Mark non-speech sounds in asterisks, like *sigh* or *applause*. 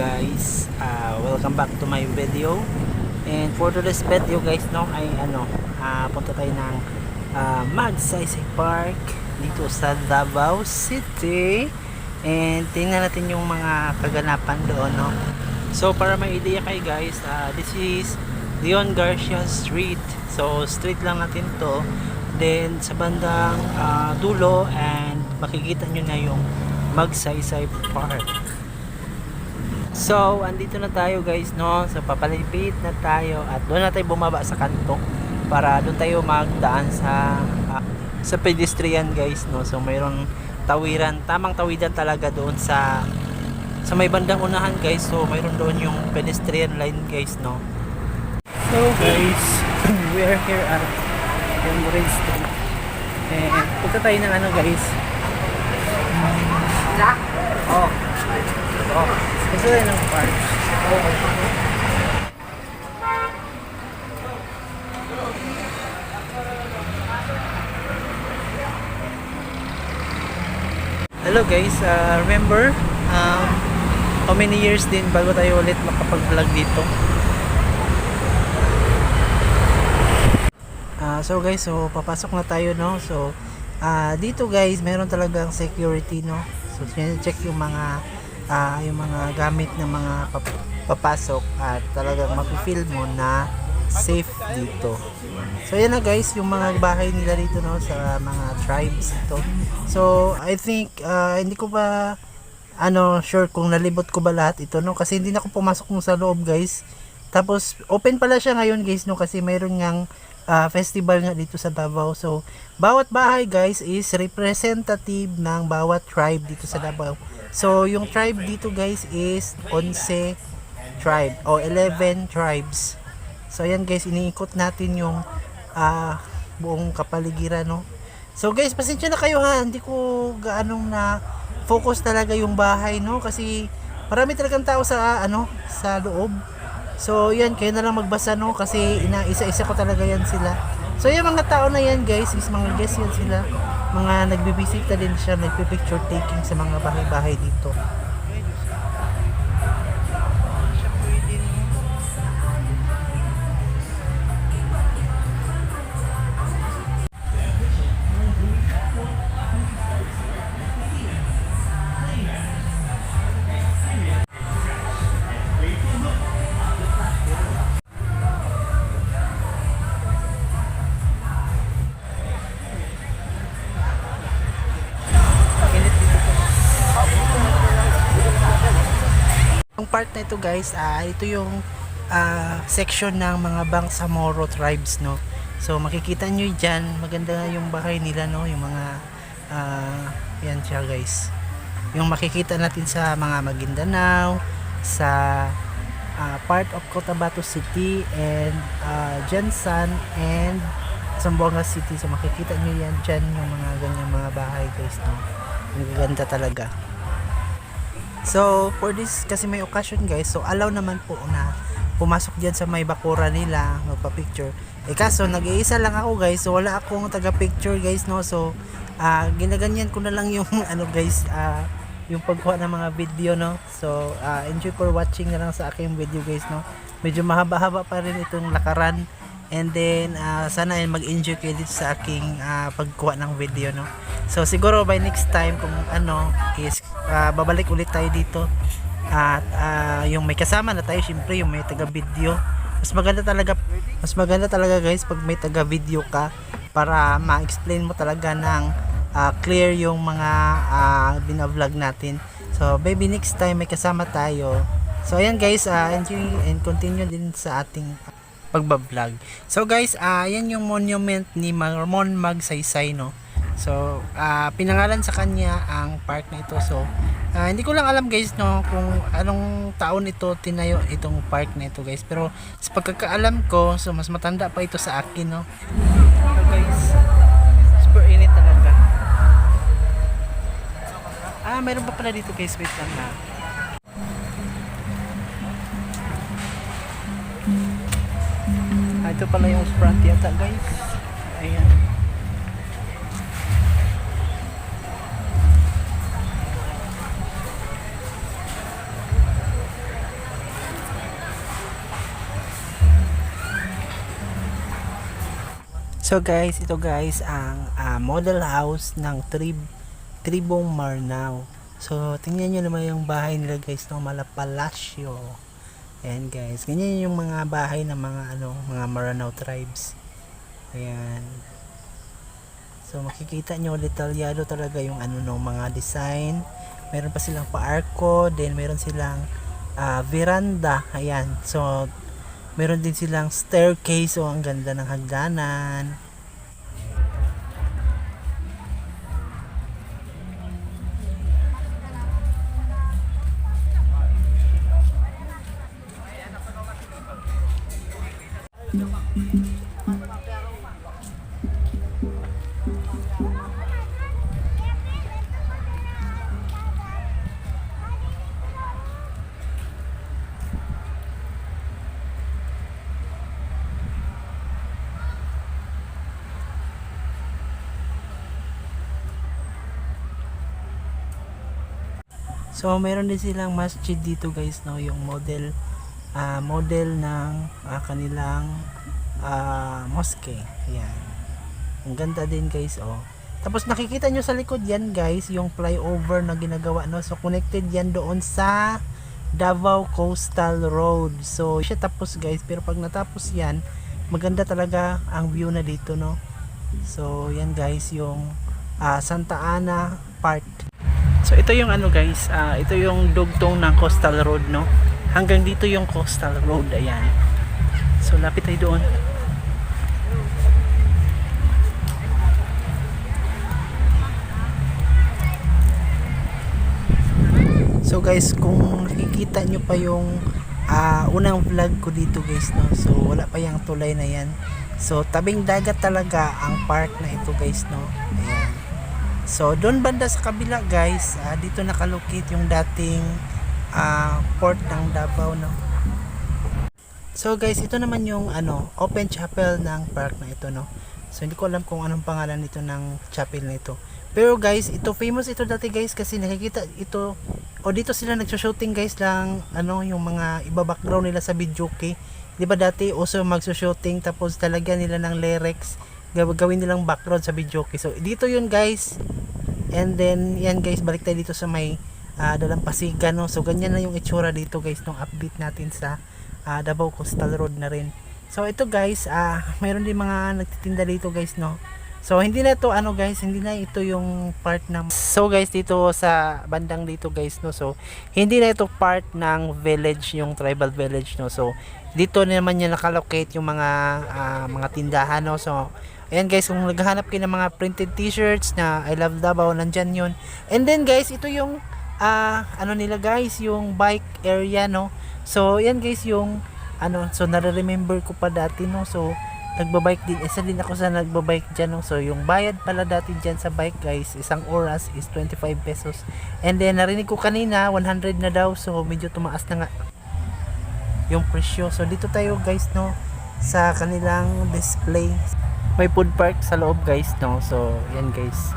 guys. Uh, welcome back to my video. And for today's video guys no ay ano uh, punta tayo ng uh, Magsaysay Park dito sa Davao City. And tingnan natin yung mga kaganapan doon no. So para may idea kayo guys uh, this is Leon Garcia Street. So street lang natin to. Then sa bandang uh, dulo and makikita nyo na yung Magsaysay Park So, andito na tayo guys, no? So, papalipit na tayo at doon na tayo bumaba sa kanto para doon tayo magdaan sa ah, sa pedestrian guys, no? So, mayroong tawiran, tamang tawidan talaga doon sa sa may bandang unahan guys. So, mayroon doon yung pedestrian line guys, no? So, guys, *laughs* we are here at Rail Street. Eh, punta tayo ng ano guys? Oh. Oh. Gusto rin ng park. Hello guys, uh, remember um, how many years din bago tayo ulit makapag-vlog dito? Ah, so guys, so papasok na tayo no. So ah dito guys, meron talagang security no. So check yung mga ah, yung mga gamit ng mga pap- papasok at talagang mapi-feel mo na safe dito. So yan na guys, yung mga bahay nila dito no sa mga tribes ito. So I think ah, hindi ko pa ano sure kung nalibot ko ba lahat ito no kasi hindi na ako pumasok mo sa loob guys. Tapos open pala siya ngayon guys no kasi mayroon ngang ah, festival nga dito sa Davao. So bawat bahay guys is representative ng bawat tribe dito sa Davao. So yung tribe dito guys is 11 tribe o 11 tribes. So ayan guys, iniikot natin yung ah, buong kapaligiran no. So guys, pasensya na kayo ha, hindi ko gaanong na focus talaga yung bahay no kasi marami talagang tao sa ano sa loob. So yan, kayo na lang magbasa no kasi ina isa-isa ko talaga yan sila. So yung mga tao na yan guys, is mga guests yan sila. Mga nagbibisita din siya, nagpi-picture taking sa mga bahay-bahay dito. Part na ito guys, ah ito yung ah, section ng mga Bangsamoro tribes no. So makikita nyo dyan, maganda yung bahay nila no, yung mga ah, yan siya guys. Yung makikita natin sa mga Maguindanao, sa ah, part of Cotabato City and uh, Jensan and Zamboanga City. So makikita nyo yan dyan yung mga ganyang mga bahay guys no. Ang ganda talaga. So, for this, kasi may occasion guys, so allow naman po na pumasok dyan sa may bakura nila, magpa-picture. Eh kaso, nag-iisa lang ako guys, so wala akong taga-picture guys, no? So, ah ginaganyan ko na lang yung, *laughs* ano guys, ah yung pagkuha ng mga video, no? So, ah enjoy for watching na lang sa aking video guys, no? Medyo mahaba-haba pa rin itong lakaran. And then, ah, sana ay mag-enjoy kayo dito sa aking ah, pagkuha ng video, no? So, siguro by next time, kung ano, is ah, babalik ulit tayo dito. At ah, yung may kasama na tayo, syempre, yung may taga-video. Mas maganda talaga, mas maganda talaga guys, pag may taga-video ka, para ma-explain mo talaga ng ah, clear yung mga ah, binavlog natin. So, maybe next time may kasama tayo. So, ayan guys, ah, enjoy and continue din sa ating pagbablog. So guys, yan yung monument ni Marmon Magsaysay no. So, ah pinangalan sa kanya ang park na ito. So, ah, hindi ko lang alam guys no kung anong taon ito tinayo itong park na ito guys. Pero sa pagkakaalam ko, so mas matanda pa ito sa akin no. So guys, super init talaga. Ah, meron pa pala dito guys. Wait lang na. ito pala yung sprat yata guys ayan So guys, ito guys ang uh, model house ng Trib Tribong Marnao. So tingnan niyo naman yung bahay nila guys ng Malapalasyo. Ayan guys, ganyan yung mga bahay ng mga ano, mga Maranao tribes. Ayan. So makikita nyo detalyado talaga yung ano no, mga design. Meron pa silang pa-arco, then meron silang ah, veranda. Ayan. So meron din silang staircase. So ang ganda ng hagdanan. So meron din silang masjid dito guys no, yung model ah, model ng ah, kanilang ah, mosque. Ayan. Ang ganda din guys oh. Tapos nakikita nyo sa likod yan guys, yung flyover na ginagawa no. So connected yan doon sa Davao Coastal Road. So siya tapos guys, pero pag natapos yan, maganda talaga ang view na dito no. So yan guys yung ah, Santa Ana part. So ito yung ano guys, ah, ito yung dugtong ng Coastal Road no. Hanggang dito yung Coastal Road, ayan. So lapit tayo doon. So guys, kung nakikita nyo pa yung ah, unang vlog ko dito guys no. So wala pa yung tulay na yan. So tabing dagat talaga ang park na ito guys no. Ayan. So doon banda sa kabila guys, ah, dito nakalocate yung dating ah, port ng Davao no. So guys, ito naman yung ano, open chapel ng park na ito no. So hindi ko alam kung anong pangalan nito ng chapel na ito. Pero guys, ito famous ito dati guys kasi nakikita ito o dito sila nagso-shooting guys lang ano yung mga iba background nila sa video okay. 'Di ba dati uso magso-shooting tapos talaga nila ng lyrics gawin nilang background sa video okay. So dito yun guys. And then yan guys, balik tayo dito sa may ah, dalampasigan no. So ganyan na yung itsura dito guys nung update natin sa ah, Davao Coastal Road na rin. So ito guys, ah mayroon din mga nagtitinda dito guys no. So hindi na ito ano guys, hindi na ito yung part ng So guys dito sa bandang dito guys no. So hindi na ito part ng village yung tribal village no. So dito naman niya nakalocate yung mga ah, mga tindahan no. So Ayan guys, kung naghahanap kayo ng mga printed t-shirts na I love Davao, nandyan yun. And then guys, ito yung ah ano nila guys, yung bike area no. So, yan guys yung ano, so nare-remember ko pa dati no. So, nagbabike din, isa din ako sa nagbabike dyan no. So, yung bayad pala dati dyan sa bike guys, isang oras is 25 pesos. And then, narinig ko kanina, 100 na daw. So, medyo tumaas na nga yung presyo. So, dito tayo guys no, sa kanilang display. May food park sa loob guys no. So, yan guys.